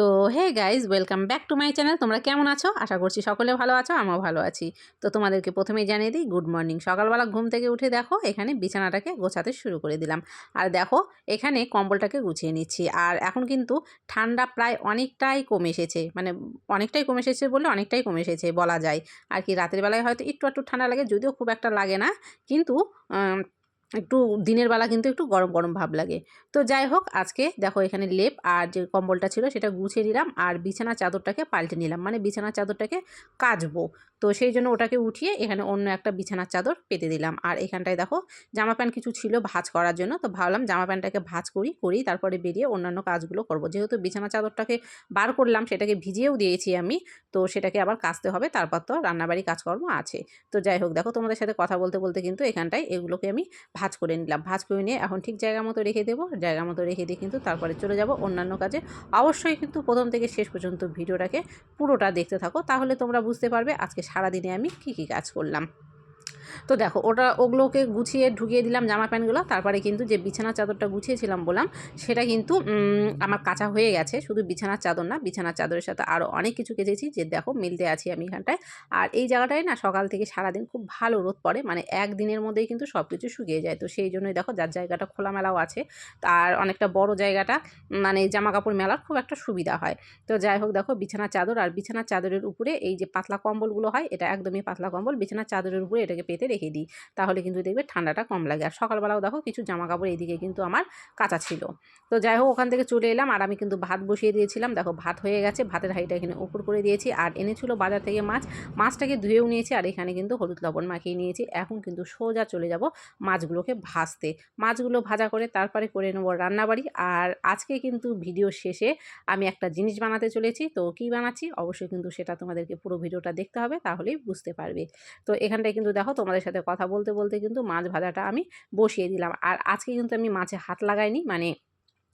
তো hey guys welcome back to my channel তোমরা কেমন আছো? আশা করছি সকলে ভালো আছো, আমিও ভালো আছি। তো, তোমাদেরকে প্রথমেই জানিয়ে দিই গুড মর্নিং সকালবেলা ঘুম থেকে উঠে দেখো, এখানে বিছানাটাকে গোছাতে শুরু করে দিলাম। আর দেখো, এখানে কম্বলটাকে গুছিয়ে নিচ্ছি। আর এখন কিন্তু ঠান্ডা প্রায় অনেকটাই কমে এসেছে। মানে অনেকটাই কমে এসেছে বললে অনেকটাই কমে এসেছে বলা যায়। আর কি রাতের বেলায় হয়তো একটু একটু ঠান্ডা লাগে, যদিও খুব একটা লাগে না। কিন্তু একটু দিনের বেলা কিন্তু একটু গরম গরম ভাব লাগে। তো যাই হোক, আজকে দেখো এখানে লেপ আর যে কম্বলটা ছিল সেটা গুছিয়ে নিলাম আর বিছানা চাদরটাকে পাল্টে নিলাম। মানে বিছানার চাদরটাকে কাচবো। তো সেই জন্য ওটাকে উঠিয়ে এখানে অন্য একটা বিছানার চাদর পেতে দিলাম। আর এখানটায় দেখো জামা প্যান্ট কিছু ছিল ভাজ করার জন্য, তো ভাবলাম জামা প্যান্টটাকে ভাজ করি করি তারপরে বেরিয়ে অন্যান্য কাজগুলো করব। যেহেতু বিছানা চাদরটাকে বার করলাম, সেটাকে ভিজিয়েও দিয়েছি আমি, তো সেটাকে আবার কাচতে হবে, তারপর তো রান্নাবাড়ি কাজকর্ম আছে। তো যাই হোক, দেখো তোমাদের সাথে কথা বলতে বলতে কিন্তু এখানটায় এগুলোকে আমি ভাজ করে নিলাম। ভাজ করে নিয়ে এখন ঠিক জায়গা মতো রেখে দেবো। জায়গা মতো রেখে দিয়ে কিন্তু তারপরে চলে যাব অন্যান্য কাজে। অবশ্যই কিন্তু প্রথম থেকে শেষ পর্যন্ত ভিডিওটাকে পুরোটা দেখতে থাকো, তাহলে তোমরা বুঝতে পারবে আজকে সারাদিনে আমি কী কী কাজ করলাম। তো দেখো, ওটা, ওগুলোকে গুছিয়ে ঢুকিয়ে দিলাম জামা প্যান্টগুলো। তারপরে কিন্তু যে বিছানার চাদরটা গুছিয়েছিলাম বললাম, সেটা কিন্তু আমার কাঁচা হয়ে গেছে। শুধু বিছানার চাদর না, বিছানার চাদরের সাথে আরও অনেক কিছু কেচেছি যে দেখো মিলতে আছি আমি এখানটায়। আর এই জায়গাটায় না সকাল থেকে সারাদিন খুব ভালো রোদ পড়ে মানে একদিনের মধ্যেই কিন্তু সব কিছু শুকিয়ে যায়। তো সেই জন্যই দেখো যার জায়গাটা খোলামেলাও আছে, তার অনেকটা বড় জায়গাটা মানে জামা কাপড় মেলার খুব একটা সুবিধা হয়। তো যাই হোক দেখো, বিছানার চাদর আর বিছানার চাদরের উপরে এই যে পাতলা কম্বলগুলো হয়, এটা একদমই পাতলা কম্বল, বিছানার চাদরের উপরে এটাকে পেতে রেখে দিই। তাহলে কিন্তু দেখবে ঠান্ডাটা কম লাগে। আর সকালবেলাও দেখো কিছু জামা কাপড় এইদিকে কিন্তু আমার কাঁচা ছিল। তো যাই হোক, ওখান থেকে চলে এলাম। আর আমি কিন্তু ভাত বসিয়ে দিয়েছিলাম। দেখো ভাত হয়ে গেছে। ভাতের হাঁড়িটা এখানে উপর করে দিয়েছি। আর এনেছিল বাজার থেকে মাছ। মাছটাকে ধুয়েও নিয়েছি। আর এখানে কিন্তু হলুদ লবণ মাখিয়ে নিয়েছি। এখন কিন্তু সোজা চলে যাব মাছগুলোকে ভাজতে। মাছগুলো ভাজা করে তারপরে করে নেব রান্নাবাড়ি। আর আজকে কিন্তু ভিডিও শেষে আমি একটা জিনিস বানাতে চলেছি। তো কী বানাচ্ছি? অবশ্যই কিন্তু সেটা তোমাদেরকে পুরো ভিডিওটা দেখতে হবে। তাহলেই বুঝতে পারবে। তো এখানটায় কিন্তু দেখো তোমাদের সাথে কথা বলতে বলতে কিন্তু মাছ ভাজাটা আমি বসিয়ে দিলাম। আর আজকে কিন্তু আমি মাছে হাত লাগাইনি মানে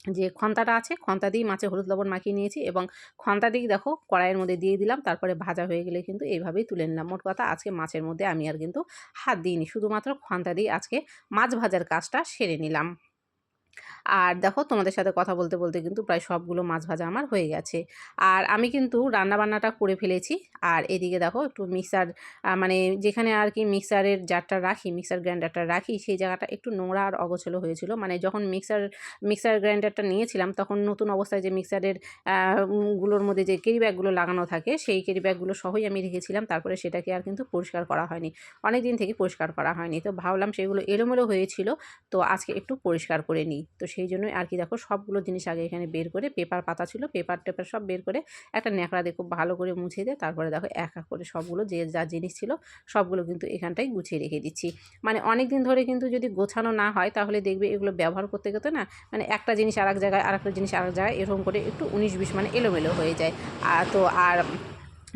যে খন্তাটা আছে, খন্তা দিয়েই মাছে হলুদ লবণ মাখিয়ে নিয়েছি এবং খন্তা দিয়েই দেখো কড়াইয়ের মধ্যে দিয়ে দিলাম, তারপরে ভাজা হয়ে গেলে কিন্তু এইভাবেই তুলে নিলাম। মোট কথা আজকে মাছের মধ্যে আমি আর কিন্তু হাত দিইনি, শুধুমাত্র খন্তা দিয়ে আজকে মাছ ভাজার কাজটা সেরে নিলাম। আর দেখো তোমাদের সাথে কথা বলতে বলতে কিন্তু প্রায় সবগুলো মাছ ভাজা আমার হয়ে গেছে। আর আমি কিন্তু রান্নাবান্নাটা করে ফেলেছি। আর এদিকে দেখো একটু মিক্সার মানে যেখানে আর কি মিক্সারের জারটা রাখি, মিক্সার গ্রাইন্ডারটা রাখি, সেই জায়গাটা একটু নোংরা আর অগোছলো হয়েছিল। মানে যখন মিক্সার মিক্সার গ্রাইন্ডারটা নিয়েছিলাম, তখন নতুন অবস্থায় যে মিক্সারেরগুলোর মধ্যে যে কেরি ব্যাগগুলো লাগানো থাকে, সেই কেরি ব্যাগগুলো সহই আমি রেখেছিলাম। তারপরে সেটাকে আর কিন্তু পরিষ্কার করা হয়নি। অনেক দিন থেকে পরিষ্কার করা হয়নি। তো ভাবলাম সেগুলো এলোমেলো হয়েছিল। তো আজকে একটু পরিষ্কার করে নিই। তো সেই জন্যই আর কি দেখো সবগুলো জিনিস আগে এখানে বের করে পেপার পাতা ছিল, পেপার টেপার সব বের করে একটা ন্যাকড়া দিয়ে খুব ভালো করে মুছে দিয়ে তারপরে দেখো এক এক করে সবগুলো যে যা জিনিস ছিল সবগুলো কিন্তু এখানটায় গুছিয়ে রেখে দিচ্ছি। মানে অনেক দিন ধরে কিন্তু যদি গোছানো না হয় তাহলে দেখবে এগুলো ব্যবহার করতে করতে না মানে একটা জিনিস আর এক জায়গায় আর একটা জিনিস আর এক জায়গায় এরকম করে একটু উনিশ বিশ মানে এলোমেলো হয়ে যায়। আর তো আর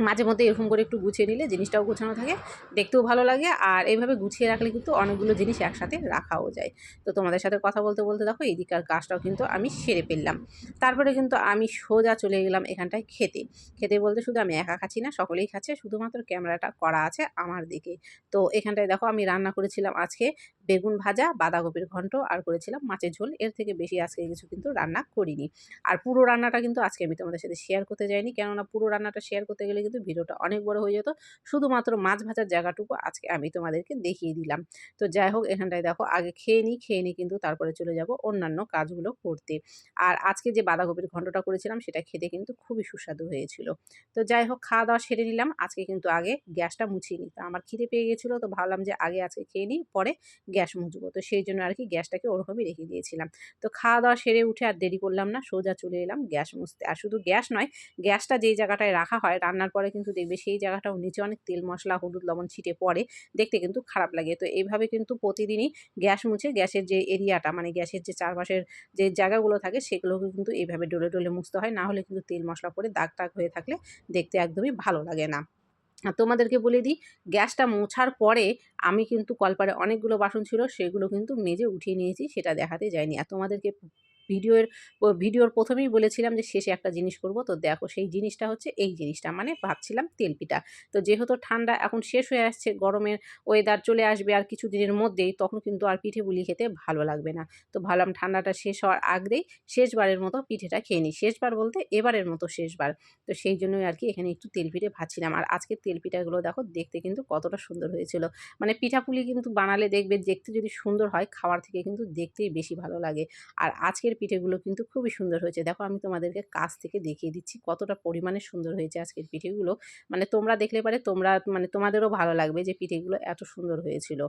মাঝে মধ্যে এরকম করে একটু গুছিয়ে নিলে জিনিসটাও গোছানো থাকে, দেখতেও ভালো লাগে। আর এইভাবে গুছিয়ে রাখলে কিন্তু অনেকগুলো জিনিস একসাথে রাখাও যায়। তো তোমাদের সাথে কথা বলতে বলতে দেখো এদিকার কাজটাও কিন্তু আমি সেরে ফেললাম। তারপরে কিন্তু আমি সোজা চলে গেলাম এখানটায় খেতে। খেতে বলতে শুধু আমি একা খাচ্ছি না, সকলেই খাচ্ছে, শুধুমাত্র ক্যামেরাটা করা আছে আমার দিকে। তো এখানটায় দেখো, আমি রান্না করেছিলাম আজকে বেগুন ভাজা, বাঁধাকপির ঘন্ট, আর করেছিলাম মাছের ঝোল। এর থেকে বেশি আজকে কিছু কিন্তু রান্না করিনি। আর পুরো রান্নাটা কিন্তু আজকে আমি তোমাদের সাথে শেয়ার করতে যাইনি। কেননা পুরো রান্নাটা শেয়ার করতে গেলে কিন্তু ভিডিওটা অনেক বড় হয়ে যেত। শুধুমাত্র মাছ ভাজার জায়গাটুকু আজকে আমি তোমাদেরকে দেখিয়ে দিলাম। তো যাই হোক, এখানটায় দেখো, আগে খেয়ে নিই খেয়ে নিই কিন্তু তারপরে চলে যাব অন্যান্য কাজগুলো করতে। আর আজকে যে বাঁধাকপির ঘণ্টটা করেছিলাম, সেটা খেতে কিন্তু খুবই সুস্বাদু হয়েছিল। তো যাই হোক, খাওয়া দাওয়া সেরে নিলাম। আজকে কিন্তু আগে গ্যাসটা মুছিয়ে নিই। তো আমার খিদে পেয়ে গেছিল, তো ভাবলাম যে আগে আজকে খেয়ে নিই, পরে গ্যাস মুছবো। তো সেই জন্য আর কি গ্যাসটাকে ওরকমই রেখে দিয়েছিলাম। তো খাওয়া দাওয়া সেরে উঠে আর দেরি করলাম না, সোজা চলে এলাম গ্যাস মুছতে। আর শুধু গ্যাস নয়, গ্যাসটা যেই জায়গাটায় রাখা হয়, রান্নার পরে কিন্তু দেখবে সেই জায়গাটাও নিচে অনেক তেল, মশলা, হলুদ, লবণ ছিটে পড়ে দেখতে কিন্তু খারাপ লাগে। তো এইভাবে কিন্তু প্রতিদিনই গ্যাস মুছে গ্যাসের যে এরিয়াটা মানে গ্যাসের যে চারপাশের যে জায়গাগুলো থাকে সেগুলোকে কিন্তু এইভাবে ডলে ডলে মুছতে হয়। না হলে কিন্তু তেল, মশলা পরে দাগ টাগ হয়ে থাকলে দেখতে একদমই ভালো লাগে না। আর তোমাদেরকে বলে দিই, গ্যাসটা মোছার পরে আমি কিন্তু কলপারে অনেকগুলো বাসন ছিল, সেগুলো কিন্তু মেজে উঠিয়ে নিয়েছি, সেটা দেখাতে যায়নি আর তোমাদেরকে ভিডিওর ভিডিওর প্রথমেই বলেছিলাম যে শেষে একটা জিনিস করব, তো দেখো সেই জিনিসটা হচ্ছে এই জিনিসটা। মানে ভাবছিলাম তেলপিঠা। তো যেহেতু ঠান্ডা এখন শেষ হয়ে আসছে, গরমের ওয়েদার চলে আসবে আর কিছু দিনের মধ্যেই, তখন কিন্তু আর পিঠে পুলি খেতে ভালো লাগবে না। তো ভাবলাম ঠান্ডাটা শেষ হওয়ার আগেই শেষবারের মতো পিঠেটা খেয়ে নিই। শেষবার বলতে এবারের মতো শেষবার। তো সেই জন্যই আর কি এখানে একটু তেল পিঠে ভাজছিলাম। আর আজকের তেল পিঠাগুলো দেখো দেখতে কিন্তু কতটা সুন্দর হয়েছিল। মানে পিঠাপুলি কিন্তু বানালে দেখবে দেখতে যদি সুন্দর হয়, খাওয়ার থেকে কিন্তু দেখতেই বেশি ভালো লাগে। আর আজকের পিঠেগুলো কিন্তু খুবই সুন্দর হয়েছে। দেখো, আমি তোমাদেরকে কাছ থেকে দেখিয়ে দিচ্ছি কতটা পরিমাণে সুন্দর হয়েছে আজকের পিঠেগুলো। মানে তোমরা দেখলে পারে তোমরা মানে তোমাদেরও ভালো লাগবে যে পিঠেগুলো এত সুন্দর হয়েছিল।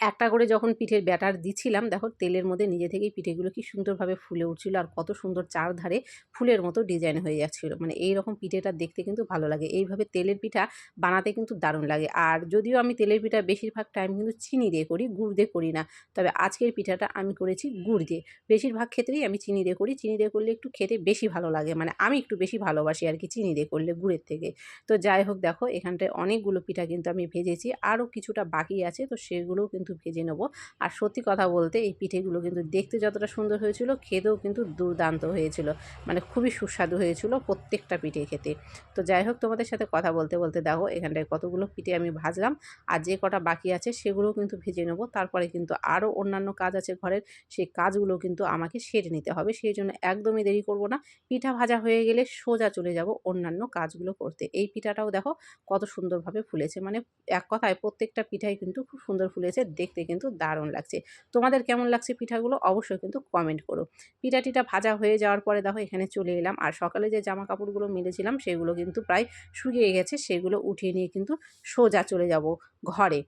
একটা করে যখন পিঠের ব্যাটার দিছিলাম, দেখো তেলের মধ্যে নিজে থেকেই পিঠেগুলো কি সুন্দরভাবে ফুলে উঠছিল আর কত সুন্দর চারধারে ফুলের মতো ডিজাইন হয়ে যাচ্ছিল। মানে এই রকম পিঠেটা দেখতে কিন্তু ভালো লাগে। এইভাবে তেলের পিঠা বানাতে কিন্তু দারুণ লাগে। আর যদিও আমি তেলের পিঠা বেশিরভাগ টাইম কিন্তু চিনি দিয়ে করি, গুড় দিয়ে করি না, তবে আজকের পিঠাটা আমি করেছি গুড় দিয়ে। বেশিরভাগ ক্ষেত্রেই আমি চিনি দিয়ে করি, চিনি দিয়ে করলে একটু খেতে বেশি ভালো লাগে। মানে আমি একটু বেশি ভালোবাসি আর কি চিনি দিয়ে করলে গুড়ের থেকে। তো যাই হোক দেখো, এখানটায় অনেকগুলো পিঠা কিন্তু আমি ভেজেছি। আরও কিছুটা বাকি আছে, তো সেগুলোও কিন্তু ভেজে নেব। আর সত্যি কথা বলতে এই পিঠেগুলো কিন্তু দেখতে যতটা সুন্দর হয়েছিল, খেতেও কিন্তু দুর্দান্ত হয়েছিল। মানে খুবই সুস্বাদু হয়েছিল প্রত্যেকটা পিঠে খেতে। তো যাই হোক, তোমাদের সাথে কথা বলতে বলতে দেখো, এখানটায় কতগুলো পিঠে আমি ভাজলাম। আর যে কটা বাকি আছে সেগুলোও কিন্তু ভেজে নেব। তারপরে কিন্তু আরও অন্যান্য কাজ আছে ঘরের, সেই কাজগুলো কিন্তু আমাকে সেরে নিতে হবে। সেই জন্য একদমই দেরি করব না। পিঠা ভাজা হয়ে গেলে সোজা চলে যাব অন্যান্য কাজগুলো করতে। এই পিঠাটাও দেখো কত সুন্দরভাবে ফুলেছে। মানে এক কথায় প্রত্যেকটা পিঠাই কিন্তু খুব সুন্দর ফুলেছে। দেখতে কিন্তু দারুণ লাগছে। তোমাদের কেমন লাগছে পিঠাগুলো অবশ্যই কিন্তু কমেন্ট করো। পিঠা টিটা ভাজা হয়ে যাওয়ার পরে দেখো এখানে চলে এলাম। আর সকালে যে জামা কাপড়গুলো মিলেছিলাম সেগুলো কিন্তু প্রায় শুকিয়ে গেছে, সেগুলো উঠিয়ে নিয়ে কিন্তু সোজা চলে যাব ঘরে।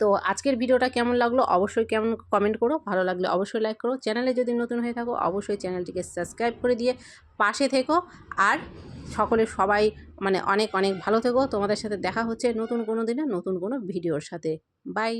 তো আজকের ভিডিওটা কেমন লাগল অবশ্যই কেমন কমেন্ট করো। ভালো লাগলে অবশ্যই লাইক করো। চ্যানেলে যদি নতুন হয়ে থাকো অবশ্যই চ্যানেলটিকে সাবস্ক্রাইব করে দিয়ে পাশে থেকো। আর সকলে সবাই মানে অনেক অনেক ভালো থেকো। তোমাদের সাথে দেখা হচ্ছে নতুন কোনো দিনে নতুন কোনো ভিডিওর সাথে। বাই